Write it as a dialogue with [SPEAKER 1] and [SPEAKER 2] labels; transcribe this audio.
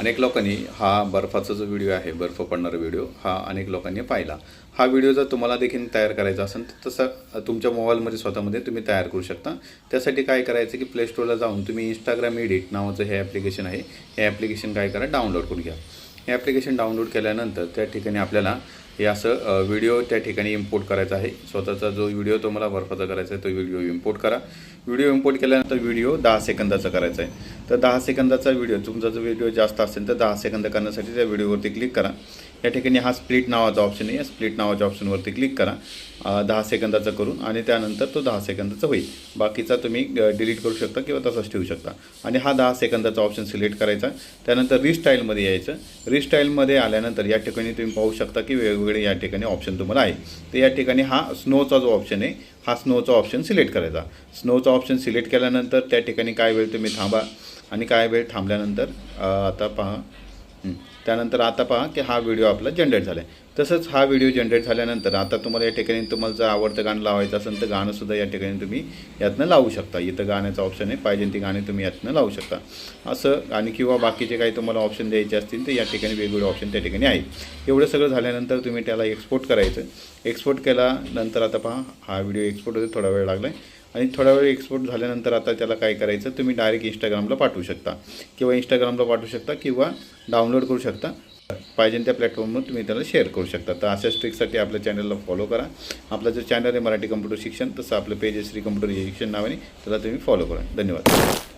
[SPEAKER 1] अनेक लोकांनी हा बर्फाचा जो व्हिडिओ आहे बर्फ पडणारा व्हिडिओ हा अनेक लोकांनी पाहिला. हा व्हिडिओ जर तुम्हाला देखील तयार करायचा असेल तर तसा तुमच्या मोबाईलमध्ये स्वतःमध्ये तुम्ही तयार करू शकता. त्यासाठी काय करायचं की प्ले स्टोरला जाऊन तुम्ही इंस्टाग्राम एडिट नावाचं हे ॲप्लिकेशन आहे. हे ॲप्लिकेशन काय करा डाउनलोड करून घ्या. हे ॲप्लिकेशन डाउनलोड केल्यानंतर त्या ठिकाणी आपल्याला हे असं व्हिडिओ त्या ठिकाणी इम्पोर्ट करायचा आहे. स्वतःचा जो व्हिडिओ तुम्हाला बर्फाचा करायचा आहे तो व्हिडिओ इम्पोर्ट करा. व्हिडिओ इम्पोर्ट केल्यानंतर व्हिडिओ दहा सेकंदाचा करायचा आहे. तर दहा सेकंदाचा व्हिडिओ तुमचा जो व्हिडिओ जास्त असेल तर दहा सेकंद करण्यासाठी त्या व्हिडिओवरती क्लिक करा. या ठिकाणी हा स्प्लिट नावाचा ऑप्शन आहे. या स्प्लिट नावाच्या ऑप्शनवरती क्लिक करा. दहा सेकंदाचा करून आणि त्यानंतर तो दहा सेकंदाचा होईल. बाकीचा तुम्ही डिलीट करू शकता किंवा तसाच ठेवू शकता. आणि हा दहा सेकंदाचा ऑप्शन सिलेक्ट करायचा. त्यानंतर रिस्टाईलमध्ये यायचं. रिस्टाईलमध्ये आल्यानंतर या ठिकाणी तुम्ही पाहू शकता की वेगवेगळे या ठिकाणी ऑप्शन तुम्हाला आहे. तर या ठिकाणी हा स्नोचा जो ऑप्शन आहे हा स्नोचा ऑप्शन सिलेक्ट करायचा. स्नोचा ऑप्शन सिलेक्ट केल्यानंतर त्या ठिकाणी काय वेळ तुम्ही थांबा आणि काय वेळ थांबल्यानंतर आता पहा. त्यानंतर आता पहा की हा व्हिडिओ आपला जनरेट झाला आहे तसंच हा व्हिडिओ जनरेट झाल्यानंतर आता तुम्हाला या ठिकाणी तुम्हाला जर आवडतं गाणं लावायचं असेल तर गाणंसुद्धा या ठिकाणी तुम्ही यातनं लावू शकता. इथं गाण्याचं ऑप्शन आहे पाहिजे ती गाणी तुम्ही यातनं लावू शकता. असं आणि किंवा बाकीचे काही तुम्हाला ऑप्शन द्यायचे असतील तर या ठिकाणी वेगवेगळे ऑप्शन त्या ठिकाणी आहे एवढं सगळं झाल्यानंतर तुम्ही त्याला एक्सपोर्ट करायचं. एक्सपोर्ट केल्यानंतर आता पहा हा व्हिडिओ एक्सपोर्ट होते थोडा वेळ लागला आहे आणि थोडा वेळ एक्सपोर्ट झाल्यानंतर आता त्याला काय करायचं तुम्ही डायरेक्ट इंस्टाग्रामला पाठवू शकता. किंवा इंस्टाग्रामला पाठवू शकता किंवा डाउनलोड करू शकता. पाहिजे त्या प्लॅटफॉर्मवर तुम्ही त्याला शेअर करू शकता. तर अशाच ट्रिकसाठी आपल्या चॅनलला फॉलो करा. आपलं जर चॅनल आहे मराठी कम्प्युटर शिक्षण तसं आपलं पेज श्री कम्प्युटर शिक्षण नावाने त्याला तुम्ही फॉलो करा. धन्यवाद.